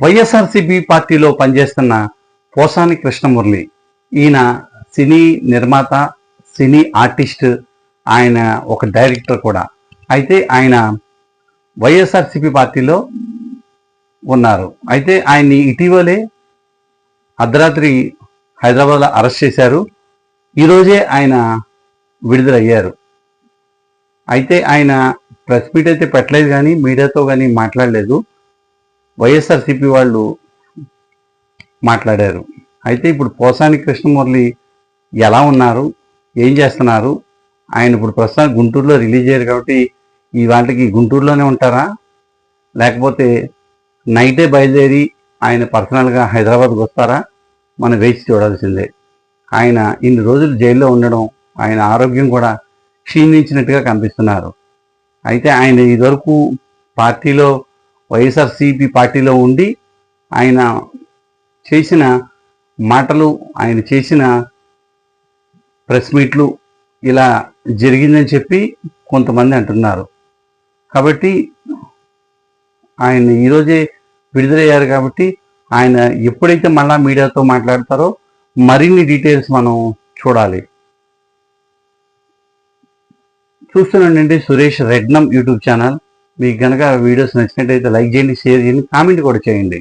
వైఎస్ఆర్సీపీ పార్టీలో పనిచేస్తున్న పోసాని కృష్ణమురళి. ఈయన సినీ నిర్మాత సినీ ఆర్టిస్ట్ ఆయన ఒక డైరెక్టర్ కూడా. అయితే ఆయన వైఎస్ఆర్సీపీ పార్టీలో ఉన్నారు. అయితే ఆయన్ని ఇటీవలే అర్ధరాత్రి హైదరాబాద్లో అరెస్ట్ చేశారు. ఈరోజే ఆయన విడుదలయ్యారు. అయితే ఆయన ప్రెస్ మీట్ అయితే పెట్టలేదు కానీ మీడియాతో కానీ మాట్లాడలేదు. వైఎస్ఆర్సీపీ వాళ్ళు మాట్లాడారు. అయితే ఇప్పుడు పోసాని కృష్ణమురళి ఎలా ఉన్నారు? ఏం చేస్తున్నారు? ఆయన ఇప్పుడు ప్రస్తుతం గుంటూరులో రిలీజ్ అయ్యారు కాబట్టి ఈ వాటికి గుంటూరులోనే ఉంటారా? లేకపోతే నైటే బయలుదేరి ఆయన పర్సనల్గా హైదరాబాద్కి వస్తారా? మనం వేచి చూడాల్సిందే. ఆయన ఇన్ని రోజులు జైల్లో ఉండడం ఆయన ఆరోగ్యం కూడా క్షీణించినట్టుగా కనిపిస్తున్నారు. అయితే ఆయన ఇదివరకు పార్టీలో వైఎస్ఆర్సీపీ పార్టీలో ఉండి ఆయన చేసిన మాటలు ఆయన చేసిన ప్రెస్ మీట్లు ఇలా జరిగిందని చెప్పి కొంతమంది అంటున్నారు. కాబట్టి ఆయన ఈరోజే విడుదలయ్యారు కాబట్టి ఆయన ఎప్పుడైతే మళ్ళా మీడియాతో మాట్లాడతారో మరిన్ని డీటెయిల్స్ మనం చూడాలి. చూస్తున్నానండి సురేష్ రెడ్నం యూట్యూబ్ ఛానల్ మీకు కనుక వీడియోస్ నచ్చినట్టయితే లైక్ చేయండి షేర్ చేయండి కామెంట్ కూడా చేయండి.